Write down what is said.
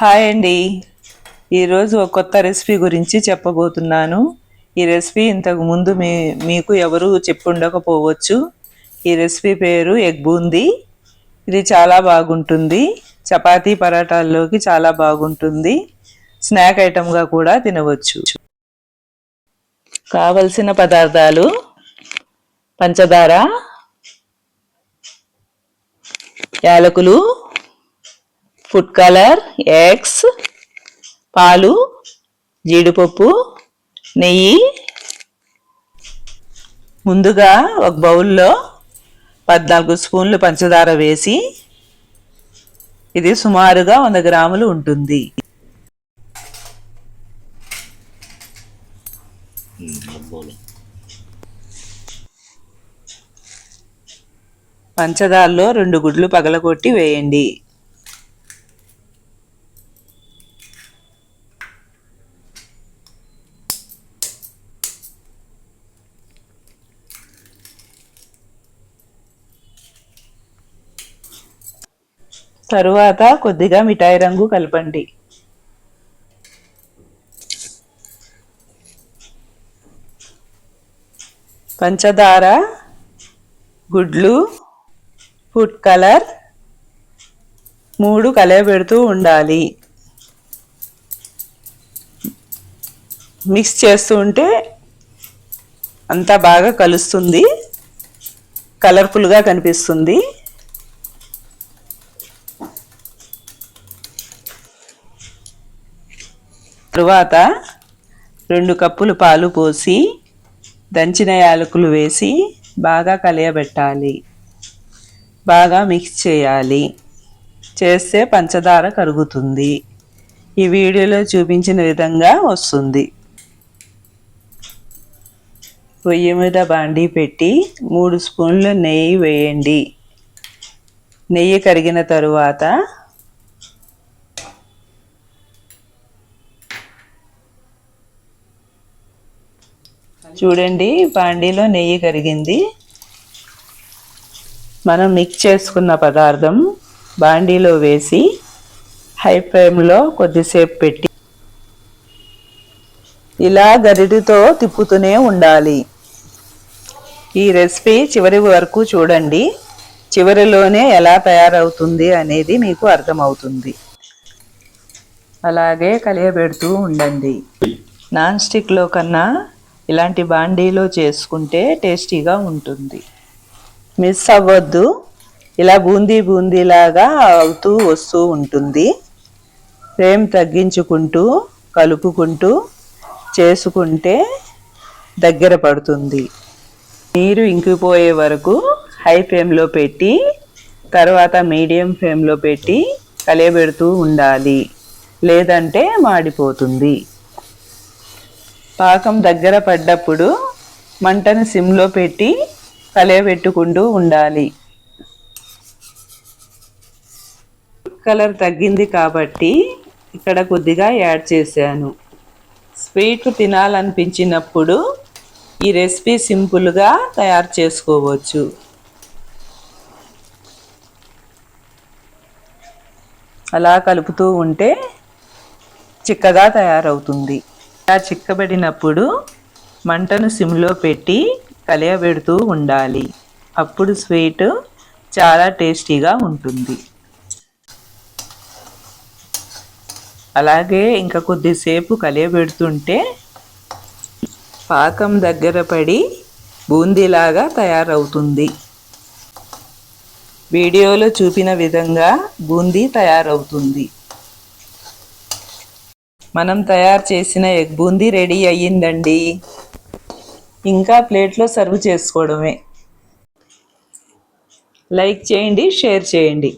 Hi అండి. ఈరోజు ఒక కొత్త రెసిపీ గురించి చెప్పబోతున్నాను. ఈ రెసిపీ ఇంతకు ముందు మీ మీకు ఎవరు చెప్పుండకపోవచ్చు. ఈ రెసిపీ పేరు ఎగ్ బూందీ. ఇది చాలా బాగుంటుంది. చపాతీ పరాటాల్లోకి చాలా బాగుంటుంది. స్నాక్ ఐటమ్గా కూడా తినవచ్చు. కావలసిన పదార్థాలు పంచదార యాలకులు ఫుడ్ కలర్ ఎగ్స్ పాలు జీడిపప్పు నెయ్యి. ముందుగా ఒక బౌల్లో పద్నాలుగు స్పూన్లు పంచదార వేసి ఇది సుమారుగా వంద గ్రాములు ఉంటుంది. పంచదారలో రెండు గుడ్లు పగలగొట్టి వేయండి. తరువాత కొద్దిగా మిఠాయి రంగు కలపండి. పంచదార గుడ్లు ఫుడ్ కలర్ మూడు కలయబెడుతూ ఉండాలి. మిక్స్ చేస్తూ ఉంటే అంతా బాగా కలుస్తుంది. కలర్ఫుల్గా కనిపిస్తుంది. తరువాత రెండు కప్పులు పాలు పోసి దంచిన యాలకులు వేసి బాగా కలియబెట్టాలి. బాగా మిక్స్ చేయాలి. చేస్తే పంచదార కరుగుతుంది. ఈ వీడియోలో చూపించిన విధంగా వస్తుంది. పొయ్యి మీద బాండీ పెట్టి మూడు స్పూన్లు నెయ్యి వేయండి. నెయ్యి కరిగిన తరువాత చూడండి బాండీలో నెయ్యి కరిగింది. మనం మిక్స్ చేసుకున్న పదార్థం బాండీలో వేసి హై ఫ్లేమ్లో కొద్దిసేపు పెట్టి ఇలా గరిటితో తిప్పుతూనే ఉండాలి. ఈ రెసిపీ చివరి వరకు చూడండి చివరిలోనే ఎలా తయారవుతుంది అనేది మీకు అర్థమవుతుంది. అలాగే కలియబెడుతూ ఉండండి. నాన్ స్టిక్లో కన్నా ఇలాంటి బాండీలో చేసుకుంటే టేస్టీగా ఉంటుంది. మిస్ అవ్వద్దు. ఇలా బూందీ బూందీలాగా అవుతూ వస్తూ ఉంటుంది. ఫ్లేమ్ తగ్గించుకుంటూ కలుపుకుంటూ చేసుకుంటే దగ్గర పడుతుంది. నీరు ఇంకిపోయే వరకు హై ఫ్లేమ్లో పెట్టి తర్వాత మీడియం ఫ్లేమ్లో పెట్టి కలియబెడుతూ ఉండాలి. లేదంటే మాడిపోతుంది. పాకం దగ్గర పడ్డప్పుడు మంటను సిమ్లో పెట్టి కలయబెట్టుకుంటూ ఉండాలి. కలర్ తగ్గింది కాబట్టి ఇక్కడ కొద్దిగా యాడ్ చేశాను. స్వీట్ తినాలనిపించినప్పుడు ఈ రెసిపీ సింపుల్గా తయారు చేసుకోవచ్చు. అలా కలుపుతూ ఉంటే చిక్కగా తయారవుతుంది. ఇలా చిక్కబడినప్పుడు మంటను సిమ్లో పెట్టి కలియబెడుతూ ఉండాలి. అప్పుడు స్వీట్ చాలా టేస్టీగా ఉంటుంది. అలాగే ఇంకా కొద్దిసేపు కలియబెడుతుంటే పాకం దగ్గర పడి బూందీలాగా తయారవుతుంది. వీడియోలో చూపిన విధంగా బూందీ తయారవుతుంది. మనం తయారు చేసిన ఎగ్ బూందీ రెడీ అయ్యిందండి. ఇంకా ప్లేట్లో సర్వ్ చేసుకోవడమే. లైక్ చేయండి షేర్ చేయండి.